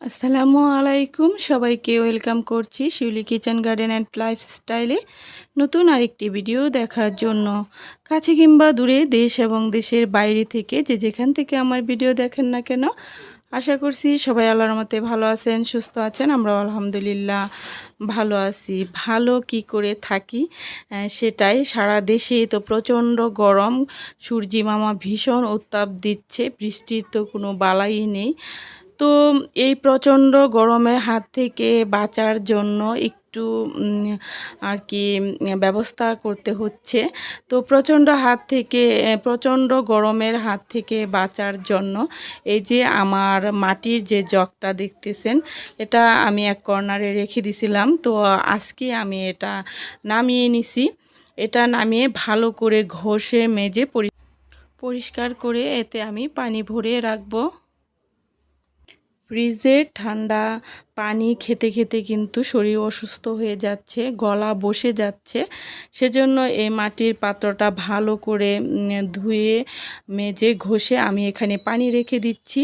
আসসালামু আলাইকুম। সবাইকে ওয়েলকাম করছি শিউলি কিচেন গার্ডেন অ্যান্ড লাইফস্টাইলে নতুন আরেকটি ভিডিও দেখার জন্য। কাছে কিংবা দূরে দেশ এবং দেশের বাইরে থেকে যে যেখান থেকে আমার ভিডিও দেখেন না কেন, আশা করছি সবাই আল্লাহর মতে ভালো আছেন, সুস্থ আছেন আমরা আলহামদুলিল্লাহ ভালো আছি। ভালো কি করে থাকি সেটাই। সারা দেশে তো প্রচণ্ড গরম, সূর্যি মামা ভীষণ উত্তাপ দিচ্ছে, বৃষ্টির তো কোনো বালাই নেই। তো এই প্রচণ্ড গরমের হাত থেকে বাঁচার জন্য একটু আর কি, ব্যবস্থা করতে হচ্ছে। তো প্রচণ্ড হাত থেকে, প্রচণ্ড গরমের হাত থেকে বাঁচার জন্য এই যে আমার মাটির যে জগটা দেখতেছেন, এটা আমি এক কর্নারে রেখে দিছিলাম। তো আজকে আমি এটা নামিয়ে নিছি। এটা নামিয়ে ভালো করে ঘষে, মেজে পরি- পরিষ্কার করে এতে আমি পানি ভরে রাখব। ফ্রিজের ঠান্ডা পানি খেতে খেতে কিন্তু শরীর অসুস্থ হয়ে যাচ্ছে, গলা বসে যাচ্ছে। সেজন্য এই মাটির পাত্রটা ভালো করে ধুয়ে, মেজে, ঘষে আমি এখানে পানি রেখে দিচ্ছি।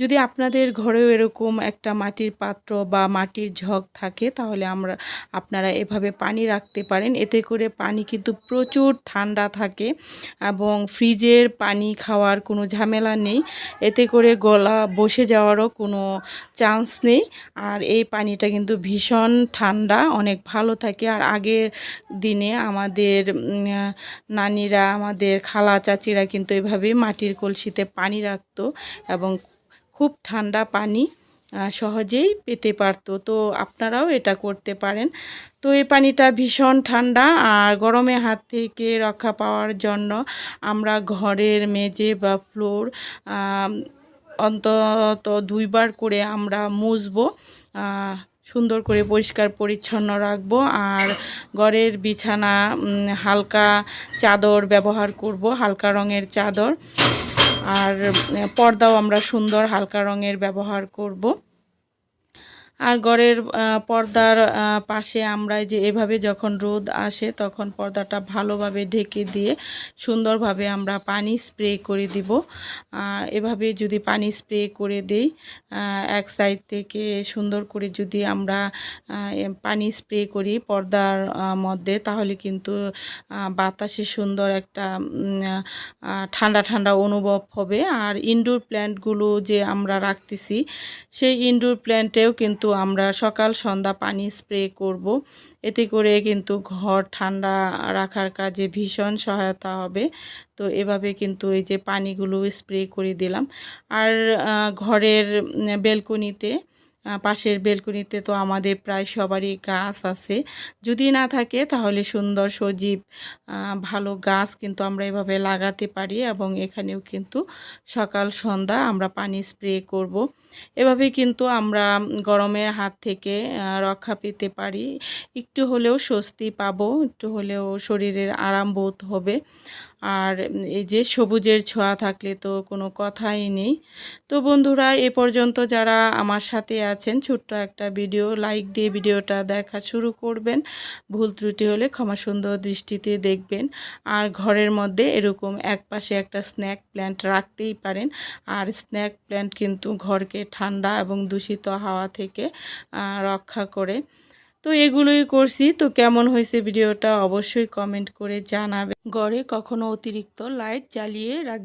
যদি আপনাদের ঘরেও এরকম একটা মাটির পাত্র বা মাটির ঝগ থাকে, তাহলে আমরা, আপনারা এভাবে পানি রাখতে পারেন। এতে করে পানি কিন্তু প্রচুর ঠান্ডা থাকে এবং ফ্রিজের পানি খাওয়ার কোনো ঝামেলা নেই। এতে করে গলা বসে যাওয়ারও কোনো চান্স নেই। আর এই পানিটা কিন্তু ভীষণ ঠান্ডা, অনেক ভালো থাকে। আর আগের দিনে আমাদের নানিরা, আমাদের খালা চাচিরা কিন্তু এভাবে মাটির কলসিতে পানি রাখতো এবং খুব ঠান্ডা পানি সহজেই পেতে পারতো। তো আপনারাও এটা করতে পারেন। তো এই পানিটা ভীষণ ঠান্ডা আর গরমে হাত থেকে রক্ষা পাওয়ার জন্য আমরা ঘরের মেঝে বা ফ্লোর অন্তত দুইবার করে আমরা মুছবো সুন্দর করে পরিষ্কার পরিচ্ছন্ন রাখব আর ঘরের বিছানা হালকা চাদর ব্যবহার করব, হালকা রঙের চাদর। আর পর্দাও আমরা সুন্দর হালকা রঙের ব্যবহার করব। আর ঘরের পর্দার পাশে আমরা যে এভাবে যখন রোদ আসে তখন পর্দাটা ভালোভাবে ঢেকে দিয়ে সুন্দরভাবে আমরা পানি স্প্রে করে দিব। এভাবে যদি পানি স্প্রে করে দেই এক সাইড থেকে সুন্দর করে যদি আমরা পানি স্প্রে করি পর্দার মধ্যে তাহলে কিন্তু বাতাসে সুন্দর একটা ঠান্ডা ঠান্ডা অনুভব হবে। আর ইনডোর প্ল্যান্টগুলো যে আমরা রাখতেছি, সেই ইনডোর প্ল্যান্টেও কিন্তু আমরা সকাল সন্ধ্যা পানি স্প্রে করব। এতে করে কিন্তু ঘর ঠান্ডা রাখার কাজে ভীষণ সহায়তা হবে। তো এভাবে কিন্তু এই যে পানিগুলো স্প্রে করে দিলাম। আর ঘরের বেলকনিতে পাশের বেলকনিতে তো আমাদের প্রায় সবারই গাছ আছে। যদি না থাকে তাহলে সুন্দর সজীব ভালো গাছ কিন্তু আমরা এভাবে লাগাতে পারি এবং এখানেও কিন্তু সকাল, সন্ধ্যা আমরা পানি স্প্রে করব। এভাবে কিন্তু আমরা গরমের হাত থেকে রক্ষা পেতে পারি। একটু হলেও স্বস্তি পাবো, একটু হলেও শরীরের আরাম বোধ হবে। আর এই যে সবুজের ছোঁয়া থাকলে তো কোনো কথাই নেই। তো বন্ধুরা, এ পর্যন্ত যারা আমার সাথে আছেন, ছোট্ট একটা ভিডিও, লাইক দিয়ে ভিডিওটা দেখা শুরু করবেন। ভুল ত্রুটি হলে ক্ষমা সুন্দর দৃষ্টিতে দেখবেন। আর ঘরের মধ্যে এরকম এক পাশে একটা স্ন্যাক প্ল্যান্ট রাখতেই পারেন। আর স্ন্যাক প্ল্যান্ট কিন্তু ঘরকে ঠান্ডা এবং দূষিত হাওয়া থেকে রক্ষা করে। তো এগুলোই করছি। তো কেমন হয়েছে ভিডিওটা অবশ্যই কমেন্ট করে জানাবে। ঘরে কখনো অতিরিক্ত লাইট জ্বালিয়ে রাখবে